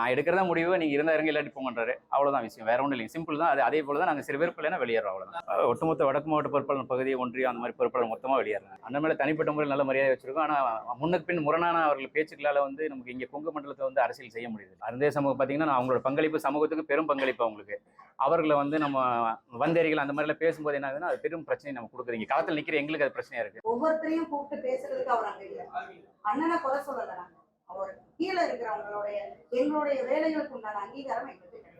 நான் எடுக்கிறதா முடிவு நீங்க இருந்தா இறங்க இல்லாட்டி போங்கன்றாரு அவ்வளவுதான் விஷயம். வேற ஒன்றும் இல்லைங்க. சிம்பிள் தான். அது அதே போல தான் நாங்க சிறு பேர் பிள்ளைனா வெளியேறோம் அவ்வளவுதான். ஒட்டுமொத்த வடக்கு மாவட்ட பொறுப்பாளர் பகுதி ஒன்றியம் அந்த மாதிரி பொறுப்பாளர் மொத்தமா வெளியேறாங்க அந்த மேல தனிப்பட்ட முறையில் நல்ல மரியாதை வச்சிருக்கோம். ஆனா முன்னுக்கு பின் முரணான அவர்கள் பேச்சுக்களால வந்து நமக்கு இங்க கொங்கு மண்டலத்தை வந்து அரசியல் செய்ய முடியுது. அருந்தே சமூகம் பாத்தீங்கன்னா அவங்களோட பங்களிப்பு சமூகத்துக்கு பெரும் பங்களிப்பு அவங்களுக்கு. அவர்களை வந்து நம்ம வந்தேரிகள் அந்த மாதிரிலாம் பேசும்போது என்ன ஆகுதுன்னா அது பெரும் பிரச்சனை நம்ம கொடுக்குறீங்க களத்தில் நிக்கிற எங்களுக்கு அது பிரச்சனையா இருக்கு. ஒவ்வொருத்தரையும் கூப்பிட்டு பேசுறதுக்கு அவர் அண்ணனை குறை சொல்லலாம் அவர் கீழே இருக்கிறவங்களுடைய எங்களுடைய வேலைகளுக்கு உண்டான அங்கீகாரம் எங்களுக்கு கிடையாது.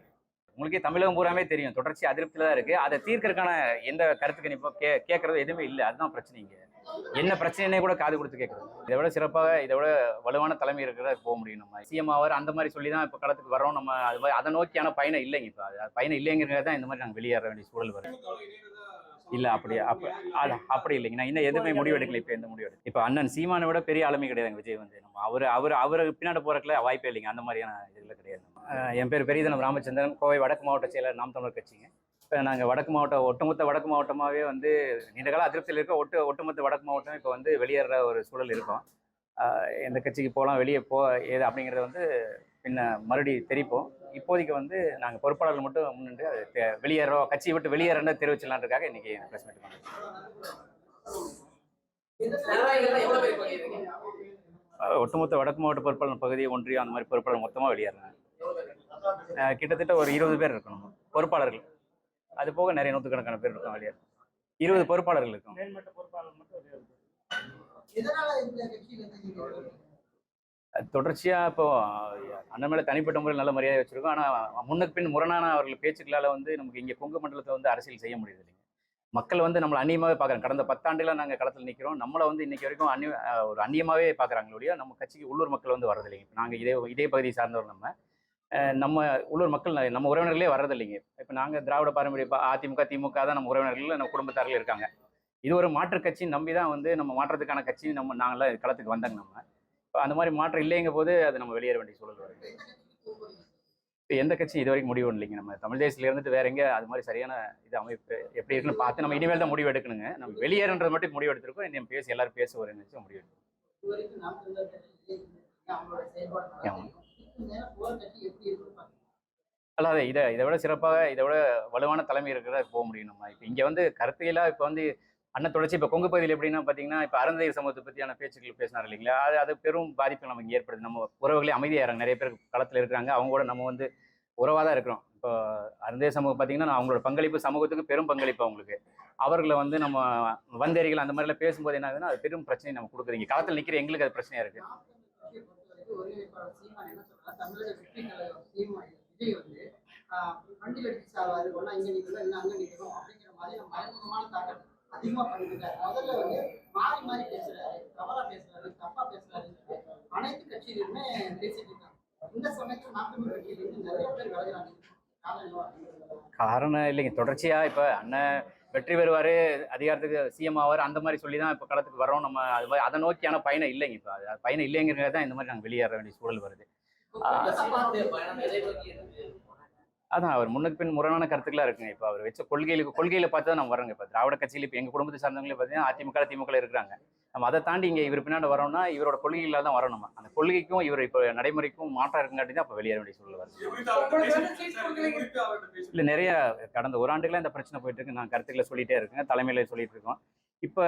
உங்களுக்கே தமிழகம் பூராமே தெரியும். தொடர்ச்சி அதிருப்தியில தான் இருக்கு. அதை தீர்க்கறதுக்கான எந்த கருத்து கணிப்போ கே கேட்கறது எதுவுமே இல்லை. அதுதான் பிரச்சனைங்க என்ன பிரச்சனைனே கூட காது கொடுத்து கேட்கறது இதை விட சிறப்பாக இதை விட வலுவான தலைமை இருக்கிறத போக முடியும் நம்ம. சிஎம் அவர் அந்த மாதிரி சொல்லி தான் இப்போ களத்துக்கு வரோம் நம்ம அது மாதிரி அதை நோக்கியான பயணம் இல்லைங்க இப்போ. அது பயணம் இல்லைங்கிறது தான் இந்த மாதிரி நாங்கள் வெளியேற வேண்டிய சூழல் வருது. இல்ல அப்படி அப்படி இல்லைங்க. நான் இன்னும் எதுவுமே முடிவு எடுக்கல இப்போ எந்த முடிவு எடுக்கல இப்போ அண்ணன் சீமானை விட பெரிய ஆளுமை கிடையாதுங்க விஜய் வந்து. நம்ம அவர் அவர் அவர் பின்னாடி போறதுல வாய்ப்பே இல்லைங்க. அந்த மாதிரியான இதுல கிடையாது என் பேர் பெரியதனம் ராமச்சந்திரன். கோவை வடக்கு மாவட்ட செயலர் நாம் தமிழர் கட்சிங்க. இப்போ நாங்கள் வடக்கு மாவட்டம் ஒட்டுமொத்த வடக்கு மாவட்டமாகவே வந்து நீண்ட கால அதிருப்தியில் இருக்க ஒட்டு ஒட்டுமொத்த வடக்கு மாவட்டம் இப்போ வந்து வெளியேற ஒரு சூழல் இருக்கும். எந்த கட்சிக்கு போகலாம் வெளியே போ ஏது அப்படிங்கிறத வந்து பின்ன மறுபடி தெரிப்போம். இப்போதைக்கு வந்து நாங்கள் பொறுப்பாளர்கள் மட்டும் முன்னின்று அது வெளியேறோம் கட்சியை விட்டு வெளியேறன்னு தெரிவிச்சலான்றதுக்காக இன்னைக்கு ப்ரெஸ் மீட் பண்ணோம் ஒட்டுமொத்த வடக்கு மாவட்ட பொறுப்பாளர் பகுதி ஒன்றியம் அந்த மாதிரி பொறுப்பாளர் மொத்தமாக வெளியேறினாங்க கிட்டத்தட்ட ஒரு இருபது பேர் இருக்கணும். பொறுப்பாளர்கள். அது போக நிறைய நூற்றுக்கணக்கான பேர் இருக்கும் வெளியே. இருபது பொறுப்பாளர்கள் இருக்கும். தொடர்ச்சியாக இப்போ அண்ணன் தனிப்பட்ட முறையில் நல்ல மரியாதை வச்சுருக்கோம். ஆனால் முன்னுக்கு பின் முரணான அவர்கள் பேச்சுக்களால் வந்து நமக்கு இங்கே கொங்கு மண்டலத்தை வந்து அரசியல் செய்ய முடியுது இல்லைங்க. மக்கள் வந்து நம்மளை அந்நியமாகவே பார்க்குறாங்க. கடந்த பத்தாண்டுகளா நாங்கள் களத்தில் நிற்கிறோம் நம்மளை வந்து இன்றைக்கி வரைக்கும் அந்நிய ஒரு அந்நியமாகவே பார்க்குறாங்க நம்ம கட்சிக்கு உள்ளூர் மக்கள் வந்து வரதில்லைங்க இப்போ நாங்கள் இதே இதே பகுதியை சார்ந்தவர் நம்ம. நம்ம உள்ளூர் மக்கள் நம்ம உறவினர்களே வர்றதில்லைங்க இப்போ நாங்கள் திராவிட பாரம்பரிய அதிமுக திமுக தான் நம்ம உறவினர்கள் நம்ம குடும்பத்தார்கள் இருக்காங்க. இது ஒரு மாற்று கட்சி நம்பி தான் வந்து நம்ம மாற்றத்துக்கான கட்சி நம்ம நாங்களாம் களத்துக்கு வந்தாங்க நம்ம. அந்த மாதிரி மாற்றம் இல்லைங்க போது அது நம்ம வெளியேற வேண்டிய சூழல் வருது. இப்போ எந்த கட்சி இது வரைக்கும் முடிவு இல்லைங்க நம்ம தமிழ் தேசத்துல இருந்துட்டு வேற எங்கே அது மாதிரி சரியான இது அமைப்பு எப்படி இருக்குன்னு பார்த்து நம்ம இனிமேல் தான் முடிவு எடுக்கணுங்க. நம்ம வெளியேறன்றது மட்டும் முடிவு எடுத்திருக்கோம். இன்னும் பேசி எல்லாரும் பேச ஒரு நிமிஷம் முடிவு எடுக்கணும் அல்லாத இதை இதை விட சிறப்பாக இதை விட வலுவான தலைமை இருக்கிறதா போக முடியும் நம்ம. இப்போ இங்கே வந்து கருத்தையெல்லாம் இப்போ வந்து அண்ணன் தொடர்ச்சி இப்போ கொங்கு பகுதியில் எப்படின்னா பார்த்தீங்கன்னா இப்போ அறந்தையர் சமூகத்தை பற்றியான பேச்சுக்கள் பேசினார் இல்லைங்களா? அது அது பெரும் பாதிப்பு நமக்கு ஏற்படுது. நம்ம உறவுகளே அமைதியாகிறாங்க நிறைய பேர் களத்தில் இருக்கிறாங்க. அவங்க கூட நம்ம வந்து உறவாக தான் இருக்கிறோம். இப்போ அருந்தே சமூகம் பார்த்தீங்கன்னா அவங்களோட பங்களிப்பு சமூகத்துக்கு பெரும் பங்களிப்பு அவங்களுக்கு. அவர்களை வந்து நம்ம வந்தேரிகள் அந்த மாதிரிலாம் பேசும்போது என்ன ஆகுதுன்னா அது பெரும் பிரச்சனை நம்ம கொடுக்குறீங்க களத்தில் நிற்கிற எங்களுக்கு அது பிரச்சனையாக இருக்குது விஜய் வந்து வண்டியில் அடிச்சு சாவாரு. ஒன்னா இங்க அங்க அப்படிங்கிற மாதிரி மறைமுகமான அதிகமா பண்ணிருக்காரு முதல்ல வந்து மாறி மாறி பேசுறாரு. தவறா பேசுறாரு தப்பா பேசுறாரு அனைத்து கட்சியிலுமே பேசிட்டு இருக்காங்க இந்த சமயத்துல நாம் தமிழர் கட்சியில இருந்து நிறைய பேர் விலகுறாங்க. காரணம் இல்லைங்க. தொடர்ச்சியாக இப்போ அண்ணன் வெற்றி பெறுவார் அதிகாரத்துக்கு சிஎம் ஆவார் அந்த மாதிரி சொல்லி தான் இப்போ களத்துக்கு வரோம் நம்ம அது மாதிரி அதை நோக்கியான பயணம் இல்லைங்க இப்போ. அது பயணம் இல்லைங்கிறது தான் இந்த மாதிரி நாங்கள் வெளியேற வேண்டிய சூழல் வருது. அதான் அவர் முன்னுக்கு பின் முரணான கருத்துக்களா இருக்குங்க. இப்போ அவர் வச்ச கொள்கையில கொள்கையில பார்த்து தான் நம்ம வரோங்க இப்போ திராவிட கட்சியில் இப்போ எங்கள் குடும்பத்தை சார்ந்தவங்களே பார்த்தீங்கன்னா அதிமுக திமுக இருக்கிறாங்க. நம்ம அதை தாண்டி இங்கே இவர் பின்னாடி வரோம்னா இவரோட கொள்கையில தான் வரோம் நம்ம. அந்த கொள்கைக்கும் இவர் இப்போ நடைமுறைக்கும் மாற்றம் இருக்குங்காட்டி தான் இப்போ வெளியேற வேண்டிய சூழல் வருது. இல்லை நிறைய கடந்த ஒரு இந்த பிரச்சனை போயிட்டு இருக்கு. நான் கருத்துக்களை சொல்லிட்டே இருக்கேன். தலைமையில சொல்லிட்டு இருக்கோம். இப்போ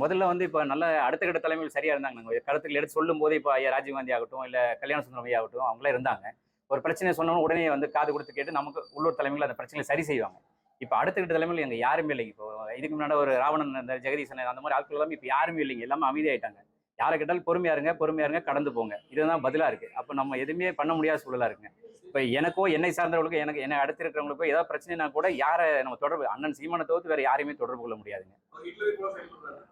முதல்ல வந்து இப்போ நல்ல அடுத்த கட்ட தலைமையில் சரியா இருந்தாங்க. நாங்கள் கருத்துக்கள் எடுத்து சொல்லும் போது இப்போ ஐயா ராஜீவ்காந்தி ஆகட்டும் இல்லை கல்யாண சுந்தரம் ஐயா ஆகட்டும் அவங்களே இருந்தாங்க. ஒரு பிரச்சனையை சொன்னோன்னு உடனே வந்து காது கொடுத்து கேட்டு நமக்கு உள்ளூர் தலைமையில் அந்த பிரச்சனையை சரி செய்வாங்க. இப்போ அடுத்த கட்ட தலைமையில் எங்கள் யாருமே இல்லைங்க. இப்போ இதுக்கு முன்னாடி ஒரு ராவணன் இந்த ஜெகதீசன் அந்த மாதிரி ஆட்கள் எல்லாமே இப்போ யாருமே இல்லைங்க. எல்லாமே அமைதியாயிட்டாங்க. யாரை கேட்டாலும் பொறுமையா இருங்க பொறுமையா இருங்க கடந்து போங்க. இதுதான் பதிலாக இருக்கு. அப்போ நம்ம எதுவுமே பண்ண முடியாத சூழலா இருக்குங்க. இப்போ எனக்கோ என்னை சார்ந்தவர்களுக்கோ எனக்கு என்னை அடுத்து இருக்கிறவங்களுக்கோ ஏதாவது பிரச்சனைனா கூட யாரை நம்ம தொடர்பு அண்ணன் சீமானை தவிர்த்து வேற யாரையுமே தொடர்பு கொள்ள முடியாதுங்க.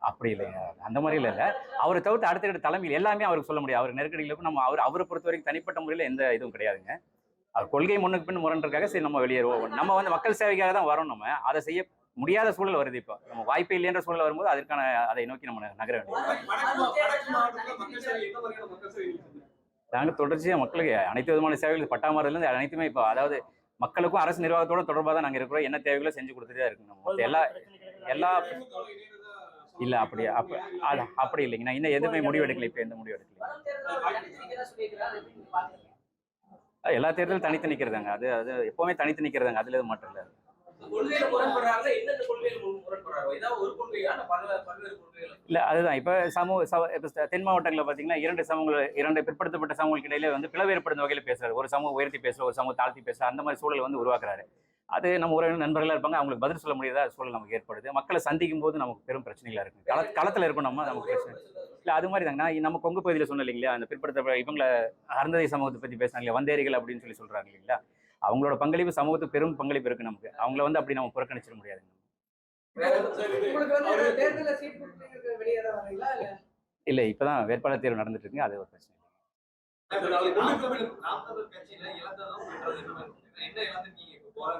அப்படி இல்லைங்க. அந்த மாதிரி இல்லை. இல்லை அவரை தவிர்த்து அடுத்த தலைமையில் எல்லாமே அவருக்கு சொல்ல முடியாது. அவர் நெருக்கடிகளுக்கும் நம்ம அவர் அவரை பொறுத்த வரைக்கும் தனிப்பட்ட முறையில் எந்த இதுவும் கிடையாதுங்க. அவர் கொள்கை முன்னுக்கு பின் முரண்றதுக்காக சரி நம்ம வெளியேறுவோம். நம்ம வந்து மக்கள் சேவைக்காக தான் வரோம் நம்ம. அதை செய்ய முடியாத சூழல் வருது இப்போ. நம்ம வாய்ப்பே இல்லைன்ற சூழல் வரும்போது அதற்கான அதை நோக்கி நம்ம நகர வேண்டியது. நாங்கள் தொடர்ச்சியாக மக்களுக்கு அனைத்து விதமான சேவைகள் பட்டாமரத்துலேருந்து அனைத்துமே இப்போ அதாவது மக்களுக்கும் அரசு நிர்வாகத்தோட தொடர்பாக தான் நாங்கள் இருக்கிறோம். என்ன தேவைகளோ செஞ்சு கொடுத்துட்டே இருக்கணும். நம்ம எல்லா எல்லா இல்லை அப்படி அப்ப அது அப்படி இல்லைங்க. நான் இன்னும் எதுவுமே முடிவு எடுக்கல. இப்போ எந்த முடிவு எடுக்கல எல்லா தேர்தலும் தனித்து நிற்கிறதாங்க அது அது எப்பவுமே தனித்து நிற்கிறதாங்க அதுல எதுவும் மாற்றம் இல்லை. கொள்கையில முரண்படுறாங்க எந்தெந்த கொள்கையில முரண்~ முரண்படுறாங்க ஏதாவது ஒரு கொள்கையா? இல்ல பல பல்வேறு கொள்கைகள்? இல்ல அதுதான். இப்ப சமூக சம இப்ப தென் மாவட்டங்களில் பாத்தீங்கன்னா இரண்டு சமூகங்கள் இரண்டு பிற்படுத்தப்பட்ட சமூகங்களுக்கு இடையில வந்து பிளவேற்படுத்த வகையில் பேசுறாரு. ஒரு சமூகம் உயர்த்தி பேசுற ஒரு சமூகம் தாழ்த்தி பேசுற அந்த மாதிரி சூழல் வந்து உருவாக்குறாரு. அது நம்ம உறவினர் நண்பர்களா இருப்பாங்க அவங்களுக்கு பதில் சொல்ல முடியாத சூழல் நமக்கு ஏற்படுது. மக்களை சந்திக்கும் போது நமக்கு பெரும் பிரச்சனைகளா இருக்கு. கள களத்துல இருக்கும் நம்ம நமக்கு பிரச்சனை. இல்ல அது மாதிரி தாங்க. நான் நம்ம கொங்கு பகுதியில் சொன்னேன் இல்லைங்களா? அந்த பிற்படுத்த இவங்கள அருந்ததி சமூகத்தை பத்தி பேசினாங்க இல்லையா? வந்தேரிகள் அப்படின்னு சொல்லி சொல்றாங்க இல்லைங்களா? அவங்களோட பங்களிப்பு சமூகத்துக்கு பெரும் பங்களிப்பு இருக்கு நமக்கு. அவங்கள வந்து அப்படி நம்ம புறக்கணிச்சிட முடியாது. உங்களுக்கு வந்து தேர்தலில் சீட் கொடுத்துருக்கிறது வெளியே தான் வரீங்களா இல்ல? இல்ல இப்பதான் வேட்பாளர் தேர்வு நடந்துட்டு இருக்குங்க அது ஒரு பிரச்சனை இருக்கு?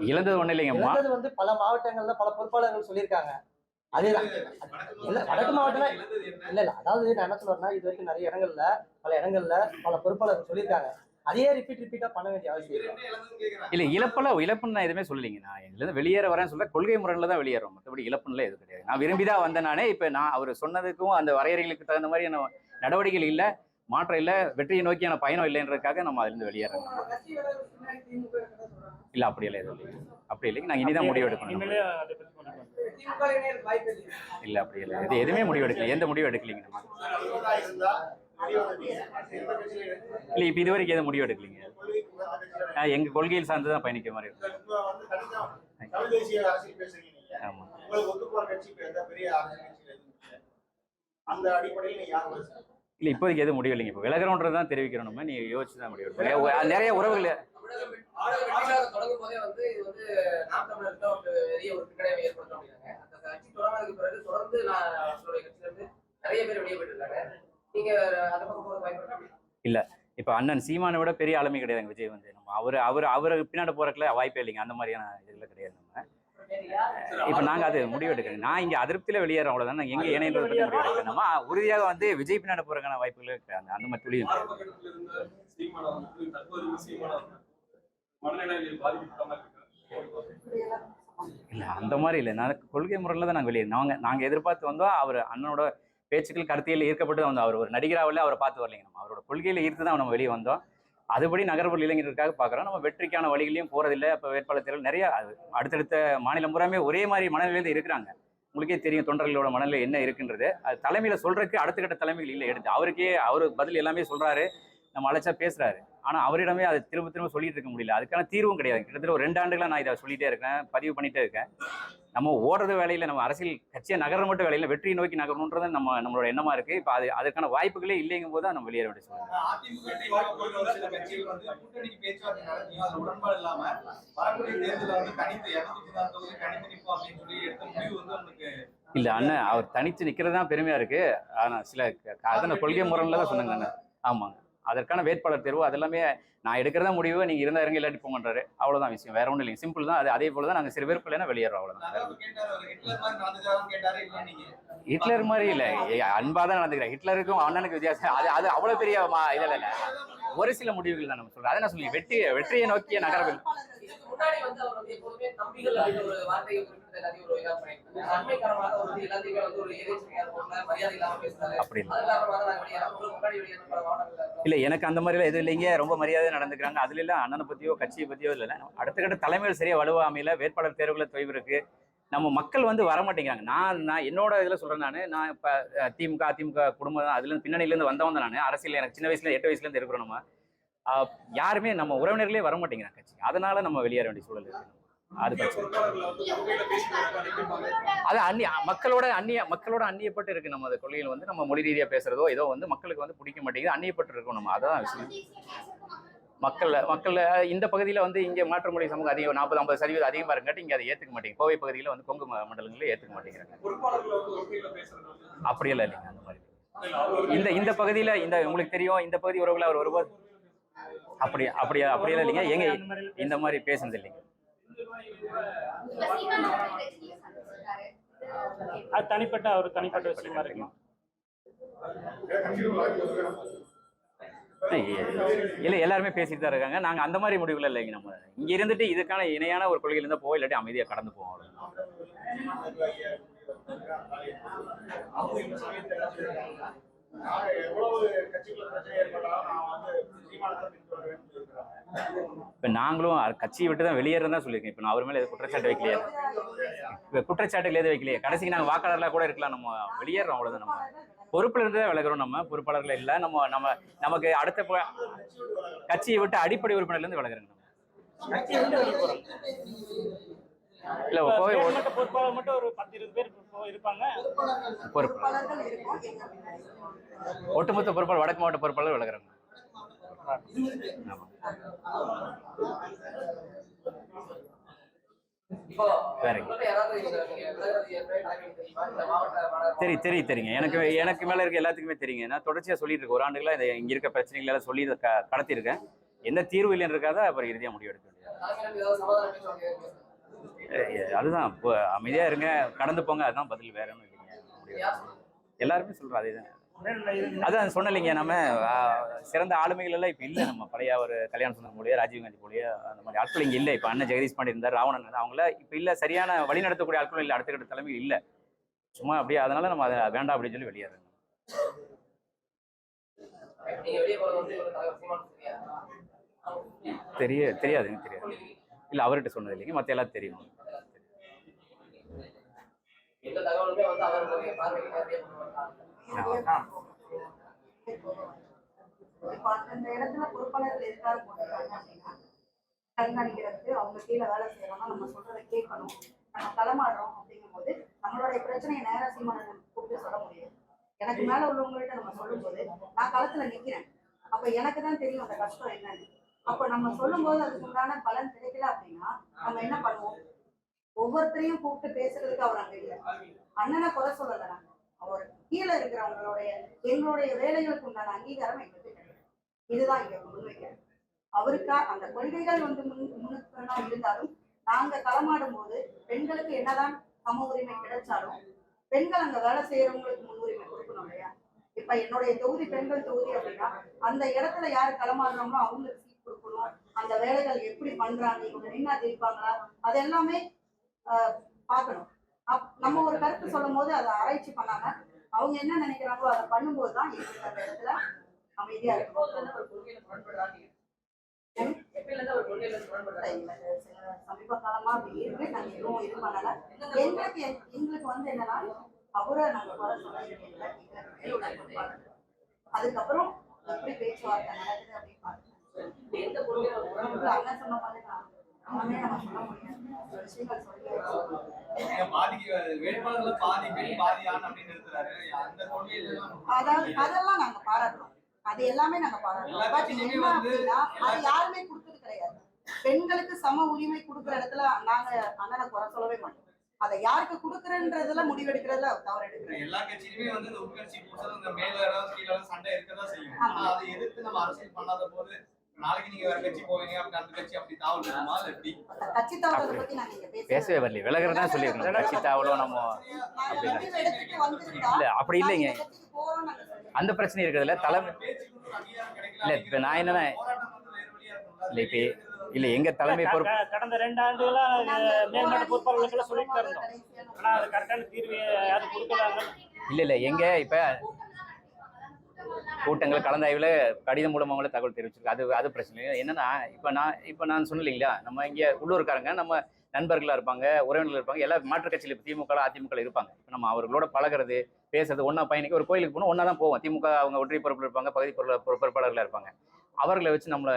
இழந்தது ஒண்ணு இல்லைங்க. வந்து பல மாவட்டங்கள்ல பல பொறுப்பாளர்கள் சொல்லியிருக்காங்க. அதேதான். இல்ல, வடக்கு என்ன? இல்ல இல்ல. அதாவது நான் என்ன சொல்றேன்னா இது வரைக்கும் நிறைய இடங்கள்ல பல இடங்கள்ல பல பொறுப்பாளர்கள் சொல்லியிருக்காங்க. அதையே ரிப்பீட் ரிப்பீட்டா பண்ண வேண்டிய அவசியம் இல்லை. இல்ல இழப்பெல்லாம் இழப்புன்னு நான் எதுவுமே சொல்லலைங்க நான் இதுல இருந்து வெளியேற வரேன்னு சொல்ல கொள்கை முறையில தான் வெளியேறோம். மற்றபடி இழப்புல எதுவும் கிடையாது. நான் விரும்பி தான் வந்தேன் நானே. இப்ப நான் அவர் சொன்னதுக்கும் அந்த வரையறைகளுக்கு தகுந்த மாதிரி என்ன நடவடிக்கைகள் இல்ல மாற்றம் இல்ல வெற்றியை நோக்கியான பயணம் இல்லைன்றதுக்காக நம்ம அதுல இருந்து வெளியேறோம் இல்ல அப்படி எல்லாம் எதுவும் இல்லைங்க. அப்படி இல்லைங்க. நாங்க இனிதான் முடிவு எடுக்கணும் இல்லை இல்ல அப்படி இல்லை. இது எதுவுமே முடிவு எடுக்கல எந்த முடிவு எடுக்கலைங்க நம்ம. இல்லை இப்போ இது வரைக்கும் எதுவும் முடிவு எடுக்கலீங்க எங்கள் கொள்கையில் சார்ந்து தான் பயணிக்க மாதிரி இருக்கு தமிழ் இல்லை. இப்போதைக்கு எதுவும் முடிவு இல்லைங்க இப்போ விலகிறோன்றது தான் தெரிவிக்கிறோம் நம்ம நீ யோசிச்சு தான் முடிவு எடுக்கணும். நிறைய- உறவுகள் தொடங்கும் போதே வந்து இது வந்து நாம் தமிழர்கிட்ட ஒரு பெரிய ஒரு பின்னடைவை ஏற்படுத்தும் அப்படின்னாங்க அந்த கட்சி தொடங்கினதுக்கு பிறகு தொடர்ந்து நான் என்னுடைய கட்சியில இருந்து நிறைய பேர் வெளியே போயிட்டு இருக்காங்க நீங்க அந்த பக்கம் போக பயன்படுத்த இப்போ அண்ணன் சீமானை விட பெரிய ஆளுமை கிடையாது விஜய் வந்து. நம்ம அவர் அவர் அவர் பின்னாடி போறக்குல வாய்ப்பே இல்லைங்க. அந்த மாதிரியான இதுல கிடையாது நம்ம. இப்போ நாங்க அது முடிவெடுக்கிறோம் நான் இங்க அதிருப்தியில வெளியேறோம் அவ்வளவுதான். எங்க இணையத்தை பத்தி முடிவு நம்ம உறுதியாக வந்து விஜய் பின்னாடி போறதுக்கான வாய்ப்புகள் இருக்கு. அந்த அந்த மாதிரி துளியும் இல்லை இல்ல அந்த மாதிரி இல்லை. நான் கொள்கை முறையில் தான் நாங்கள் வெளியே நாங்க நாங்க எதிர்பார்த்து வந்தோம். அவர் அண்ணனோட பேச்சுக்கள் கருத்தியில் ஈர்க்கப்பட்டு தான் வந்தோம். அவர் ஒரு நடிகராவில் அவரை பார்த்து வரலைங்க நம்ம. அவரோட கொள்கையில் ஈர்த்து தான் நம்ம வெளியே வந்தோம். அதுபடி நகர்ப்புற இளைஞர்களுக்காக பார்க்குறோம். நம்ம வெற்றிக்கான வழிகளையும் போறதில்லை. இப்போ வேட்பாளர் தேர்தல் நிறையா அது அடுத்தடுத்த மாநிலம் பூராமே ஒரே மாதிரி மனநிலையில் இருக்கிறாங்க. உங்களுக்கே தெரியும் தொண்டர்களோட மனநிலை என்ன இருக்குன்றது. அது தலைமையில் சொல்கிறதுக்கு அடுத்த கட்ட தலைமைகள் இல்லை. எடுத்து அவருக்கே அவர் பதில் எல்லாமே சொல்கிறாரு நம்ம அழைச்சா பேசுகிறாரு ஆனா அவரிடமே அதை திரும்ப திரும்ப சொல்லிட்டு இருக்க முடியல. அதுக்கான தீர்வும் கிடையாது. கிட்டத்தட்ட ஒரு ரெண்டு ஆண்டுகளா நான் இதை சொல்லிட்டே இருக்கேன் பதிவு பண்ணிட்டே இருக்கேன். நம்ம ஓடுறது வேலையில நம்ம அரசியல் கட்சியை நகர மட்டும் வேலையில வெற்றியை நோக்கி நகரணுன்றது நம்ம நம்மளோட எண்ணமா இருக்கு. இப்போ அது அதுக்கான வாய்ப்புகளே இல்லைங்கும் போது நம்ம வெளியேற வேண்டிய தனித்து தனித்து உங்களுக்கு இல்ல அண்ணன் அவர் தனிச்சு நிக்கிறது தான் பெருமையா இருக்கு. ஆனா சில கொள்கை முறையில் தான் சொன்னாங்க அண்ணன் ஆமாங்க. அதற்கான வேட்பாளர் தேர்வு அதெல்லாமே நான் எடுக்கிறதா முடிவு நீங்க இருந்தா இறங்க இல்லாட்டி போங்கன்றாரு அவ்வளவுதான் விஷயம் வேற ஒன்றும் இல்லைங்க. சிம்பிள் தான் அது அதே போல தான் நாங்க சில பேருக்கு இல்லைன்னா வெளியேறோம் அவர் ஹிட்லர் மாதிரி இல்ல நீங்க? ஹிட்லர் மாதிரி இல்ல. அன்பா தான் நடந்துக்கிறேன் ஹிட்லருக்கும் அண்ணனுக்கு வித்தியாசம். அது அது அவ்வளவு பெரிய இல்ல இல்ல. ஒரு சில முடிவுகள் தான் நம்ம சொல்றோம். அதை நான் சொல்லி வெற்றி வெற்றியை நோக்கிய இதுக்கு முன்னாடி வந்து அவர் வந்து எப்போதுமே தம்பிகள் அப்படின்ற ஒரு வார்த்தையை குறிப்பிட்டு எல்லாத்தையும் ஒரு இதா பண்ணிட்டு அண்மை அவர் வந்து எல்லாத்தையுமே வந்து ஒரு எதிர்ச்சியாக மரியாதை இல்லாம பேசுறாரு. அப்படி இல்லை. எனக்கு அந்த மாதிரிலாம் எதுவும் இல்லைங்க. ரொம்ப மரியாதை நடந்துக்கிறாங்க. அதுல எல்லாம் அண்ணனை பத்தியோ கட்சியை பத்தியோ இல்லை. அடுத்த கட்ட தலைமையில் சரியா வலுவாமையில வேட்பாளர் தேர்வுல தொய்வு இருக்கு. நம்ம மக்கள் வந்து வர மாட்டேங்கிறாங்க. நான் நான் என்னோட இதுல சொல்றேன் நான். நான் இப்ப திமுக அதிமுக குடும்பம் தான். அதுல இருந்து பின்னணியில இருந்து வந்தவன் தான் நான். அரசியல் எனக்கு சின்ன வயசுல எட்டு வயசுல இருந்து இருக்கிறோம் நம்ம. யாருமே நம்ம உறவினர்களே வர மாட்டேங்கிறாங்க கட்சி. அதனால நம்ம வெளியேற வேண்டிய சூழல் இருக்கு. அது அது அந்நிய மக்களோட அந்நிய மக்களோட அந்நியப்பட்டு இருக்கு நம்ம அந்த கொள்கையில் வந்து. நம்ம மொழி ரீதியா பேசுறதோ ஏதோ வந்து மக்களுக்கு வந்து பிடிக்க மாட்டேங்குது. அந்நியப்பட்டு இருக்கோம் நம்ம. அதான் விஷயம். மக்கள் மக்கள் இந்த பகுதியில் வந்து இங்கே மாற்றுமொழி சமூகம் அதிகம் நாற்பது ஐம்பது சதவீதம் அதிகமாக இருக்காட்டி இங்கே அதை ஏற்றுக்க மாட்டேங்க கோவை பகுதியில் வந்து கொங்கு மண்டலங்களே மண்டலங்களில் ஏற்றுக்க மாட்டேங்கிறாங்க. அப்படியெல்லாம் இல்லைங்க அந்த மாதிரி. இந்த இந்த பகுதியில் இந்த உங்களுக்கு தெரியும் இந்த பகுதி உறவுல அவர் வரும்போது அப்படி அப்படியா அப்படியெல்லாம் இல்லைங்க. எங்க இந்த மாதிரி பேசுனது இல்லைங்க. அது தனிப்பட்ட அவர் தனிப்பட்ட விஷயமா இருக்கு. இல்லை எல்லாருமே பேசிட்டு தான் இருக்காங்க. நாங்கள் அந்த மாதிரி முடிவுல இல்லைங்க நம்ம. இங்கே இருந்துட்டு இதுக்கான இணையான ஒரு கொள்கையில் இருந்தால் போவோம் இல்லாட்டி அமைதியாக கடந்து போவோம் அவ்வளவுதான். இப்போ நாங்களும் கட்சியை விட்டு தான் தான் சொல்லியிருக்கேன். இப்போ நான் அவர் மேலே குற்றச்சாட்டு வைக்கலையே. இப்போ குற்றச்சாட்டுகள் எதுவும் வைக்கலையே. கடைசிக்கு நாங்கள் வாக்காளர்களாக கூட இருக்கலாம். நம்ம வெளியேறோம் அவ்வளோதான் நம்ம பொறுப்புல இருந்து தான் விலகுறோம் நம்ம. பொறுப்பாளர்கள் இல்லை. நம்ம நம்ம நமக்கு அடுத்த கட்சியை விட்டு அடிப்படை உறுப்பினர்ல இருந்து விலகுறோம் நம்ம. இல்லை மட்டும் பொறுப்பாளர் மட்டும் ஒரு பத்து இருபது பேர் இருப்பாங்க. பொறுப்பு. ஒட்டுமொத்த பொறுப்பாளர் வடக்கு மாவட்ட பொறுப்பாளர் தலைமைக்கு தெரியுமா தெரியும் தெரியுங்க. எனக்கு எனக்கு மேல இருக்க எல்லாத்துக்குமே தெரியுங்க. நான் தொடர்ச்சியா சொல்லிட்டு இருக்கேன். ஒரு ஆண்டுகளா இந்த இங்க இருக்க பிரச்சனைகள் எல்லாம் சொல்லி இதை க- கடத்தியிருக்கேன். எந்த தீர்வு இல்லைன்னு இருக்காத அப்புறம் இறுதியா முடிவு எடுக்க வேண்டியது அதுதான். இப்போ அமைதியாக இருங்க. கடந்து போங்க. அதுதான் பதில். வேற ஒன்றும் இல்லைங்க. முடிவு எடுக்க. எல்லாருமே சொல்றோம் அதேதான். அதான் சொன்னலைங்க நம்ம சிறந்த ஆளுமைகள் எல்லாம் இப்போ இல்லை. நம்ம பழைய ஒரு கல்யாண சுந்தரம் போலியோ ராஜீவ் காந்தி போலியோ அந்த மாதிரி ஆட்கள் இங்கே இல்லை. இப்போ அண்ணன் ஜெகதீஷ் பாண்டி இருந்தார் ராவணன் அவங்கள இப்போ இல்லை. சரியான வழி நடத்தக்கூடிய ஆட்களும் இல்லை. அடுத்த கட்ட தலைமை இல்லை. சும்மா அப்படியே அதனால நம்ம அதை வேண்டாம் அப்படின்னு சொல்லி வெளியேறோம் தெரிய தெரியாதுங்க தெரியாது. இல்லை அவர்கிட்ட சொன்னது இல்லைங்க. மற்ற எல்லாம் தெரியும். எந்த தகவலுமே வந்து அவர்களுடைய பார்வைக்கு நேரடியாக அந்த இடத்துல பொறுப்பாளர்கள் இருக்காரு போட்டுருக்காங்க அப்படின்னா அவங்க கீழே வேலை செய்யறோம்னா நம்ம சொல்றதை கேட்கணும். நம்ம களமாடுறோம் அப்படிங்கும்போது நம்மளுடைய பிரச்சனையை நேரா சீமானன் கூப்பிட்டு சொல்ல முடியாது. எனக்கு மேல உள்ளவங்கள்ட்ட நம்ம சொல்லும்போது நான் களத்துல நிக்கிறேன். அப்ப எனக்கு தான் தெரியும் அந்த கஷ்டம் என்னன்னு. அப்ப நம்ம சொல்லும்போது அதுக்கு உண்டான பலன் கிடைக்கல அப்படின்னா நம்ம என்ன பண்ணுவோம்? ஒவ்வொருத்தரையும் கூப்பிட்டு பேசுறதுக்கு அவர் அங்க இல்லை. அண்ணனை குறை சொல்லலை நாங்க அவர் கீழே இருக்கிறவங்களுடைய எங்களுடைய வேலைகளுக்கு உண்டான அங்கீகாரம் எங்களுக்கு கிடையாது. இதுதான் இங்க முன்வைக்கிறேன் அவருக்கா அந்த கொள்கைகள் வந்து முன் முன்னுக்கு இருந்தாலும் நாங்க களமாடும் போது பெண்களுக்கு என்னதான் சம உரிமை கிடைச்சாலும் பெண்கள் அங்க வேலை செய்யறவங்களுக்கு முன்னுரிமை கொடுக்கணும் இல்லையா? இப்ப என்னுடைய தொகுதி பெண்கள் தொகுதி அப்படின்னா அந்த இடத்துல யாரு களமாடுறாங்களோ அவங்களுக்கு சீட் கொடுக்கணும். அந்த வேலைகள் எப்படி பண்றாங்க? இவங்க நின்னா ஜெயிப்பாங்களா அது எல்லாமே பார்க்கணும். அப் நம்ம ஒரு கருத்து சொல்லும் போது அதை ஆராய்ச்சி பண்ணாம அவங்க என்ன நினைக்கிறாங்களோ அதை பண்ணும்போது தான் எங்களுக்கு அந்த இடத்துல அமைதியா இருக்கும். சமீப காலமா அப்படி இருக்கு. நாங்க எதுவும் இது பண்ணல. எங்களுக்கு எங்களுக்கு வந்து என்னன்னா அவரை நாங்க குறை சொல்ல. அதுக்கப்புறம் எப்படி பேச்சுவார்த்தை நடக்குது அப்படின்னு முரண்படுறாங்க அண்ணன் சொன்ன மாதிரி தான். அதெல்லாம் நாங்க பாராட்டுறோம். அது எல்லாமே நாங்க பாராட்டுறோம். எல்லா பட் கட்சியிலுமே என்ன வந்து அப்படின்னா அது யாருமே கொடுத்தது கிடையாது. பெண்களுக்கு சம உரிமை கொடுக்குற இடத்துல நாங்க அண்ணனை குறை சொல்லவே மாட்டோம். அதை யாருக்கு கொடுக்குறன்றதுல முடிவெடுக்கிறதுல தவறு எடுக்கிறேன் எல்லா கட்சியிலுமே வந்து இந்த உட்கட்சி மேல சண்டை இருக்கதான் செய்யும். அதை எதிர்த்து நம்ம அரசியல் பண்ணாத போது அப்படி அப்படி பேசவே வரல விலகிறதா சொல்லியிருக்கணும். கட்சி தாவலோ நம்ம வந்திருந்தா இல்லை அப்படி இல்லைங்க. அந்த பிரச்சனை இருக்கிறதுல தலைமை இல்ல, இப்ப நான் என்னன்னா-. இல்ல இப்ப இல்ல எங்க தலைமை பொறுப்பு கடந்த ரெண்டு ஆண்டுகளா மேல்மட்ட பொறுப்பாளர்களுக்கு சொல்லிட்டு இருந்தோம். ஆனா அது கரெக்டான தீர்வு யாரும் கொடுக்கலாங்க இல்ல இல்ல எங்க இப்ப கூட்டங்கள் கலந்தாய்வில் கடிதம் மூலமாக தகவல் தெரிவிச்சிருக்கு. அது அது பிரச்சனை இல்லை என்னன்னா இப்போ நான் இப்போ நான் சொன்னேன் இல்லைங்களா? நம்ம இங்கே உள்ளூர்காரங்க நம்ம நண்பர்களாக இருப்பாங்க உறவினர்கள் இருப்பாங்க எல்லா மாற்றுக் கட்சியில் இப்போ திமுக அதிமுக இருப்பாங்க. இப்போ நம்ம அவர்களோட பழகுறது பேசுறது ஒன்றா பயணிக்க ஒரு கோயிலுக்கு போனால் ஒன்றா தான் போவோம். திமுக அவங்க ஒற்றை பொறுப்பில் இருப்பாங்க பகுதி பொறுப்பாளர்களாக இருப்பாங்க. அவர்களை வச்சு நம்மளை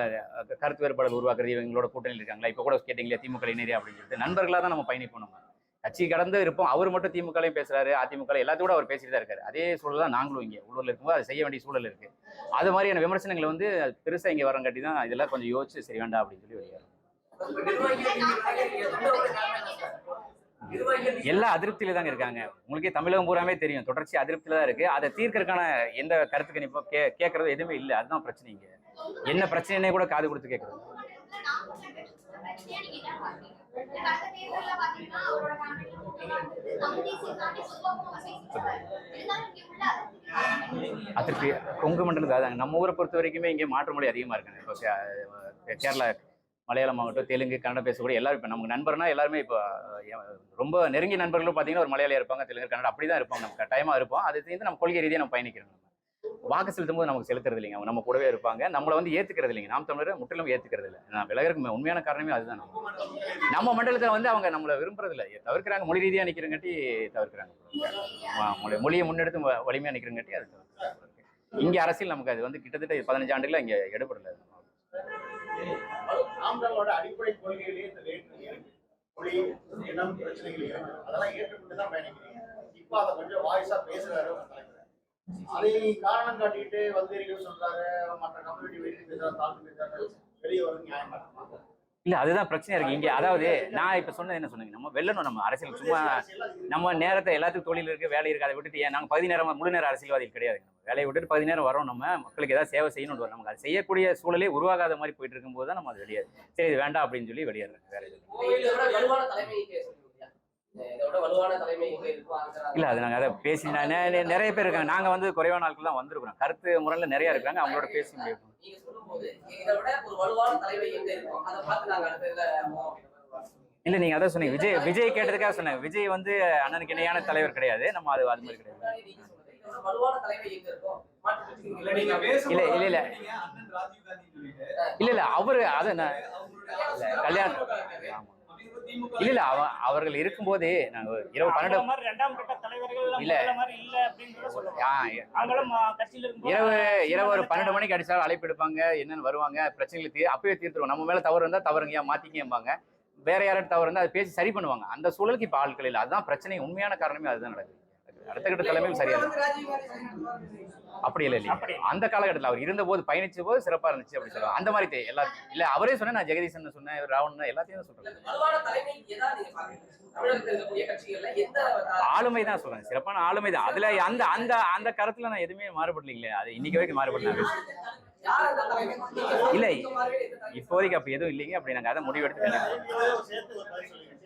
கருத்து வேறுபாடு உருவாக்குறது இவங்களோட கூட்டணியில் இருக்காங்களா? இப்போ கூட கேட்டீங்களா திமுக இணையா அப்படின்னு சொல்லிட்டு நண்பர்களாக தான் நம்ம பயணிப்போம் நம்ம. கட்சி கடந்து இருப்போம். அவர் மட்டும் திமுகலையும் பேசுறாரு அதிமுக எல்லாத்தையும் கூட அவர் பேசிட்டு தான் இருக்காரு. அதே சூழல் தான் நாங்களும் இங்கே உள்ளூர்ல இருக்கும்போது அதை செய்ய வேண்டிய சூழல் இருக்கு. அது மாதிரியான விமர்சனங்களை வந்து பெருசா இங்க வரங்காட்டி தான் இதெல்லாம் கொஞ்சம் யோசிச்சு சரி வேண்டாம் அப்படின்னு சொல்லி வருகிறார் எல்லா அதிருப்தியில தாங்க இருக்காங்க. உங்களுக்கே தமிழகம் பூராமே தெரியும். தொடர்ச்சி அதிருப்தியில தான் இருக்கு. அதை தீர்க்கறதுக்கான எந்த கருத்து கணிப்போ கே கேட்கறது எதுவுமே இல்லை. அதுதான் பிரச்சனை இங்க. என்ன பிரச்சனைன்னே கூட காது கொடுத்து கேட்கறது அதற்கு கொங்கு மண்டலத்தில் அதாங்க நம்ம ஊரை பொறுத்த வரைக்குமே இங்கே மாற்று மொழி அதிகமாக இருக்குங்க. இப்போ கேரளா மலையாளம் ஆகட்டும் தெலுங்கு கன்னடம் பேசக்கூடிய எல்லாரும் இப்போ நமக்கு நண்பர்னா எல்லாருமே இப்போ ரொம்ப நெருங்கிய நண்பர்களும் பார்த்தீங்கன்னா ஒரு மலையாளியா இருப்பாங்க தெலுங்கு கன்னடம் அப்படி தான் இருப்பாங்க. நம்ம கட்டாயமாக இருப்போம். அது சேர்ந்து நம்ம கொள்கை ரீதியாக நம்ம பயணிக்கிறோம். வாக்கு செலுத்தும் போது நமக்கு செலுத்துறது இல்லைங்க அவங்க நம்ம கூடவே இருப்பாங்க. நம்மளை வந்து ஏத்துக்கிறது இல்லைங்க நாம் தமிழர் முற்றிலும் ஏத்துக்கிறது இல்லை நான் விலகருக்கு உண்மையான காரணமே அதுதான். நம்ம மண்டலத்தில் வந்து அவங்க நம்மளை விரும்புறது இல்லை தவிர்க்கிறாங்க. மொழி ரீதியாக நிற்கிறங்காட்டி தவிர்க்கிறாங்க. மொழி மொழியை முன்னெடுத்து வ- நிற்கிறங்காட்டி அது தவிர்க்கிறாங்க. அரசியல் நமக்கு அது வந்து கிட்டத்தட்ட பதினஞ்சு ஆண்டுகளில் இங்கே எடுபடல. அடிப்படை கொள்கையிலேயே இந்த பிரச்சனைகள் அதெல்லாம் ஏற்றுக்கொண்டு தான் பயணிக்கிறீங்க. இப்போ அதை கொஞ்சம் வாய்ஸா பேசுறாரு அதை காரணம் காட்டிட்டு வந்தீர்கள் சொல்றாரு மற்ற கம்யூனிட்டி வெளியே பேசுறாரு தாழ்ந்து பேசுறாரு வெளியே வரும் நியாயமா? இல்ல அதுதான் பிரச்சனையா இருக்கு. இங்க அதாவது நான் இப்ப சொன்னது என்ன சொன்னீங்க நம்ம வெல்லணும் நம்ம அரசியல் சும்மா நம்ம நேரத்தை எல்லாத்துக்கும் தொழில் இருக்கு வேலை இருக்கு அதை விட்டுட்டு ஏன் நாங்க பகுதி நேரம் முழு நேர அரசியல்வாதிகள் கிடையாது. நம்ம வேலையை விட்டுட்டு பகுதி நேரம் வரோம் நம்ம மக்களுக்கு ஏதாவது சேவை செய்யணும் வரோம் நமக்கு அது செய்யக்கூடிய சூழலே உருவாகாத மாதிரி போயிட்டு இருக்கும்போது தான் நம்ம அது வெளியே சரி இது வேண்டாம் அப்படின்னு சொல்லி வெளியேறாங்க வேற எதுவும் இல்லை. அது நாங்க அதை பேசி நிறைய பேர் இருக்காங்க நாங்க வந்து குறைவான ஆட்கள் தான் வந்திருக்கிறோம் கருத்து முறையில் நிறைய இருக்காங்க அவங்களோட பேசி முடியும். இல்ல நீங்க அதான் சொன்னீங்க விஜய் விஜய் கேட்டதுக்காக சொன்னேன் விஜய் வந்து அண்ணனுக்கு இணையான தலைவர் கிடையாது நம்ம அது அது மாதிரி கிடையாது இல்ல நீங்க இல்லை. இல்ல, இல்ல, இல்ல. அவரு அதை கல்யாணம் ஆமா. இல்ல இல்ல அவ அவர்கள் இருக்கும்போதே நாங்க இரவு பன்னெண்டு அவங்கள மாதிரி ரெண்டாம் கட்ட தலைவர்கள் இல்ல. இரவு இரவு ஒரு பன்னெண்டு மணிக்கு அடிச்சாலும் அழைப்பு எடுப்பாங்க என்னன்னு வருவாங்க பிரச்சனைகளை தீ அப்பவே தீர்த்துருவோம். நம்ம மேல தவறு இருந்தா தவறுங்கயா மாத்திக்கம்பாங்க வேற யாராவது தவறு இருந்தா அதை பேசி சரி பண்ணுவாங்க. அந்த சூழலுக்கு இப்ப ஆட்கள் இல்லை. அதுதான் பிரச்சனை. உண்மையான காரணமே அதுதான் நடக்குது. அடுத்த கட்ட தலைமையும் சரியா அப்படி இல்லை அப்படி. இல்லையா அந்த காலகட்டத்தில் அவர் இருந்த போது பயணிச்ச போது சிறப்பா இருந்துச்சு அப்படி சொல்லுவாங்க அந்த மாதிரி எல்லா இல்ல அவரே சொன்னேன் நான் ஜெகதீசன் சொன்னேன் ராவணன் எல்லாத்தையும் தான் சொல்றேன். ஆளுமை தான் சொல்றேன். சிறப்பான ஆளுமை தான். அதுல அந்த அந்த அந்த கருத்துல நான் எதுவுமே மாறுபடலைங்களே. அது இன்னைக்கு வரைக்கும் மாறுபடல. யார் அந்த தலைமை? இல்லை. இப்போதைக்கு அப்ப எதுவும் இல்லைங்க. அப்படி நாங்க அதை முடிவெடுத்து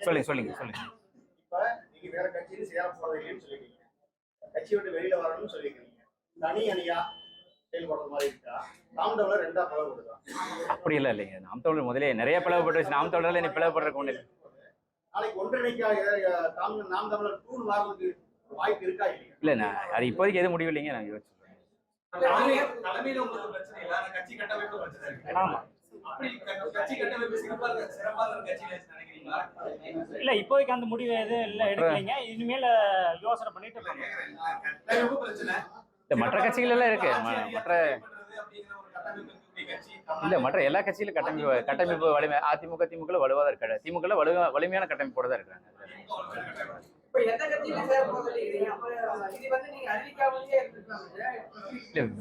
சொல்லுங்க சொல்லுங்க. சொல்லுங்க கட்சி விட்டு வெளியில வரணும்னு சொல்லிருக்கீங்க தனி அணியா அப்படி எல்லாம் இல்லைங்க. நாம் தமிழர் முதலே நிறைய பிளவுபட்டு வச்சு நாம் தமிழர்ல என்ன பிளவுபடுறதுக்கு ஒண்ணு இல்லை. நாளைக்கு ஒன்றிணைக்க நாம் தமிழர் டூர் மாறுறதுக்கு வாய்ப்பு இருக்கா இல்லையா? இல்ல நான் அது இப்போதைக்கு எதுவும் முடிவு இல்லைங்க. நான் யோசிச்சு சொல்றேன். தலைமை- தலைமையில உங்களுக்கு பிரச்சனை இல்ல. ஆனா கட்சி கட்டமைப்பு பிரச்சனை இருக்கு. ஆமா. அப்படி க- கட்சி இல்ல இப்போதைக்கு அந்த முடிவு எதுவும் இல்ல எடுக்கலைங்க. இனிமேல யோசனை பண்ணிட்டு இல்ல மற்ற கட்சிகள் எல்லாம் இருக்கு மற்ற இல்ல மற்ற எல்லா கட்சியிலும் கட்டமைப்பு கட்டமைப்பு வலிமை அதிமுக திமுக வலுவாக இருக்காது திமுக வலு வலிமையான கட்டமைப்போட தான் இருக்காங்க.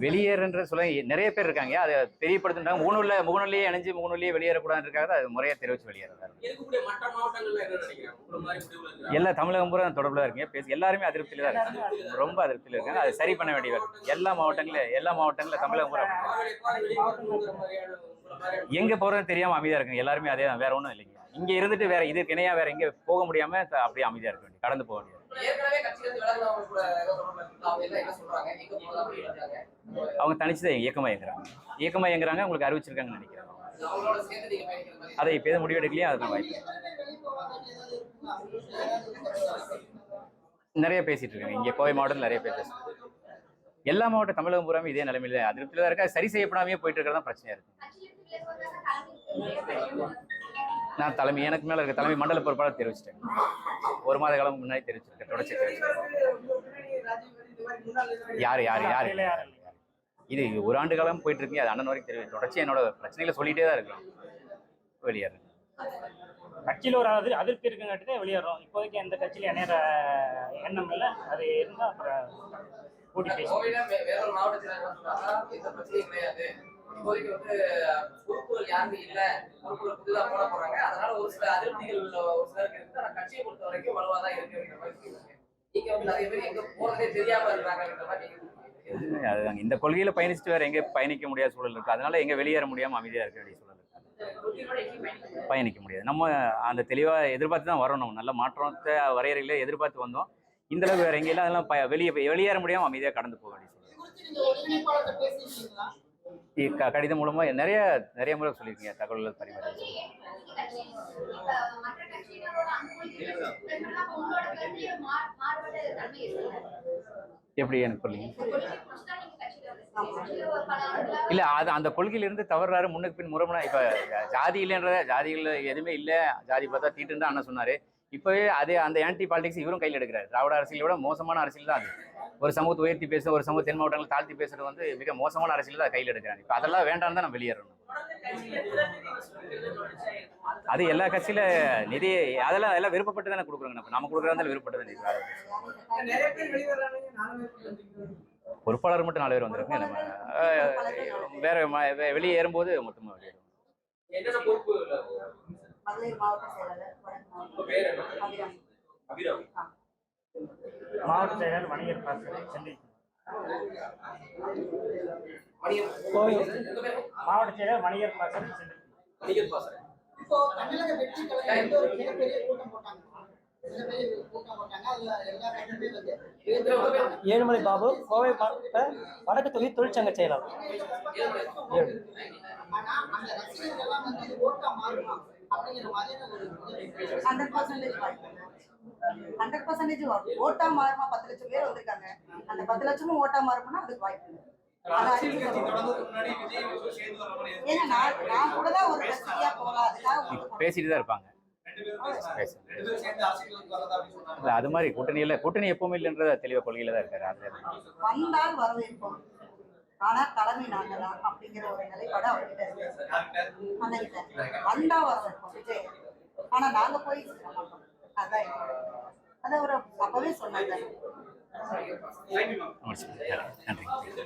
வெளியேறுன்ற சொல்ல நிறைய பேர் இருக்காங்க அதை தெரியப்படுத்துறாங்க முகநூல்ல முகநூலியே இணைஞ்சு முகநூலியே வெளியேறக்கூடாதுன்றக்காக அது முறையா தெரிவிச்சு வெளியேறாங்க எல்லா தமிழகம் பூரா தொடர்புல இருக்கீங்க பேசி எல்லாருமே அதிருப்தியில தான் இருக்காங்க ரொம்ப அதிருப்தியில இருக்காங்க அதை சரி பண்ண வேண்டிய. எல்லா மாவட்டங்களும் எல்லா மாவட்டங்களும் தமிழகம் பூரா. எங்க போறதுன்னு தெரியாம அமைதியா இருக்குங்க எல்லாருமே அதே தான் வேற ஒண்ணும் இல்லைங்க இங்க இருந்துட்டு வேற இதுக்கு இணையா வேற எங்க போக முடியாம அப்படியே அமைதியா இருக்க வேண்டிய கடந்து போக வேண்டியது. அவங்க தனிச்சுதான் இயக்கமா இயங்குறாங்க. இயக்கமா இயங்குறாங்க உங்களுக்கு அறிவிச்சிருக்காங்கன்னு நினைக்கிறேன். அதை இப்ப எதுவும் முடிவெடுக்கலையே அதுதான் வாய்ப்பு. நிறைய பேசிட்டு இருக்காங்க. இங்க கோவை மாவட்டத்தில் நிறைய பேர் பேசுறாங்க. எல்லா மாவட்ட தமிழகம் பூராமே இதே நிலைமையில அதிருப்தியில தான் இருக்கா சரி செய்யப்படாமே போயிட்டு இருக்கிறதா பிரச்சனையா இருக்கு. நான் தலைமை எனக்கு மேல இருக்க தலைமை மண்டல பொறுப்பாளர் தெரிவிச்சிட்டேன். ஒரு மாத காலம் முன்னாடி தெரிவிச்சிருக்கேன் தொடர்ச்சி தெரிவிச்சிருக்கேன். யார் யார் யார்? இல்ல. இது ஒரு ஆண்டு காலம் போயிட்டு இருக்கு அது அண்ணன் வரைக்கும் தெரியும் தொடர்ச்சி என்னோட பிரச்சனைகளை சொல்லிட்டே தான் இருக்கிறோம். வெளியேறேன் கட்சியில ஒரு அதிர் அதிருப்தி இருக்குங்காட்டி தான் வெளியேறோம். இப்போதைக்கு எந்த கட்சியில இணையற எண்ணம் இல்லை. அது இருந்தா அப்புறம் கூட்டி பேசுவோம். இப்போதைக்கு வந்து பொறுப்புகள் யாருக்கும் இல்ல. பொறுப்புகள் புதிதா போட போறாங்க. அதனால ஒரு சில அதிருப்திகள் ஒரு சிலருக்கு இருக்கு. ஆனா கட்சியை பொறுத்த வரைக்கும் வலுவா தான் இருக்கு அப்படிங்கிற மாதிரி சொல்லியிருக்காங்க நீங்க வந்து நிறைய பேர் எங்க போறதே தெரியாம இருக்காங்கன்ற மாதிரி. அதுதாங்க இந்த கொள்கையில பயணிச்சுட்டு வேற எங்க பயணிக்க முடியாத சூழல் இருக்கு. அதனால எங்க வெளியேற முடியாம அமைதியா இருக்க வேண்டிய சூழல் இருக்கு. பயணிக்க முடியாது. நம்ம அந்த தெளிவா எதிர்பார்த்து தான் வரணும். நல்ல மாற்றத்தை வரையறையில எதிர்பார்த்து வந்தோம். இந்த அளவுக்கு வேற எங்கெல்லாம் அதெல்லாம் ப- வெளியே வெளியேற முடியாம அமைதியா கடந்து போக வேண்டிய சூழல். கடிதம் மூலமா நிறைய நிறைய முறை சொல்லியிருக்கீங்க தகவல்கள் பரிமாறி எப்படி எனக்கு சொல்லுங்க இல்ல அது அந்த கொள்கையிலிருந்து தவறாரு முன்னுக்கு பின் முறைமுறை இப்ப ஜாதி இல்லைன்றத ஜாதிகள் எதுவுமே இல்ல ஜாதி பார்த்தா தீட்டுன்னு தான் அண்ணன் சொன்னாரு. இப்பவே அதே அந்த ஆன்டி பாலிடிக்ஸ் இவரும் கையில் எடுக்கிறாரு. திராவிட அரசியலை விட மோசமான அரசியல் தான் அது. ஒரு சமூகத்தை உயர்த்தி பேசுறது ஒரு சமூக தென் மாவட்டங்களை தாழ்த்தி பேசுறது வந்து மிக மோசமான அரசியல் தான் கையில் எடுக்கிறாங்க. இப்ப அதெல்லாம் வேண்டாம் தான் நம்ம வெளியேறணும். அது எல்லா கட்சியில நிதி அதெல்லாம் எல்லாம் விருப்பப்பட்டு தானே கொடுக்குறாங்க. நம்ம நம்ம கொடுக்குறதா விருப்பப்பட்டு தான் பொறுப்பாளர் மட்டும் நாலு பேர் வந்திருக்காங்க. நம்ம வேற வெளியே ஏறும்போது மொத்தமா வெளியேறும் என்னென்ன பொறுப்பு மகளிர் மாவட்ட செயலாளர் வடக்கு அபிராமி. மாவட்ட செயலர் வணிகர் பாசறை சென்னை. மாவட்ட செயலர் வணிகர் பாசறை சென்னை. மணியன் பாசறை இப்போ தமிழக வெற்றி கழகம் வந்து ஒரு மிகப்பெரிய கூட்டம் போட்டாங்க? ஏழுமலை பாபு கோவை மாவட்ட வடக்கு தொகுதி தொழிற்சங்க செயலாளர். ஹண்ட்ரட் பர்சன்டேஜ் ஹண்ட்ரட் பர்சன்டேஜ் ஓட்டா மாறுமா பத்து லட்சம் பேர் வந்திருக்காங்க. அந்த பத்து லட்சமும் ஓட்டா மாறும்னா அதுக்கு வாய்ப்பு இல்லை. பேசிட்டு தான் இருப்பாங்க. இல்ல அது மாதிரி கூட்டணி இல்ல. கூட்டணி எப்பவுமே இல்லைன்றத தெளிவா கொள்கையில தான் இருக்காரு அதுல வந்தால் வரவேற்போம். ஆனா தலைமை நாங்க தான் அப்படிங்கிற ஒரு நிலைப்பாடு அவர்கிட்ட வந்தா வரவேற்போம். விஜய். ஆனா நாங்க போய் மாட்டோம். அதான் அதை அவர் அப்பவே சொன்னாங்க. நன்றி.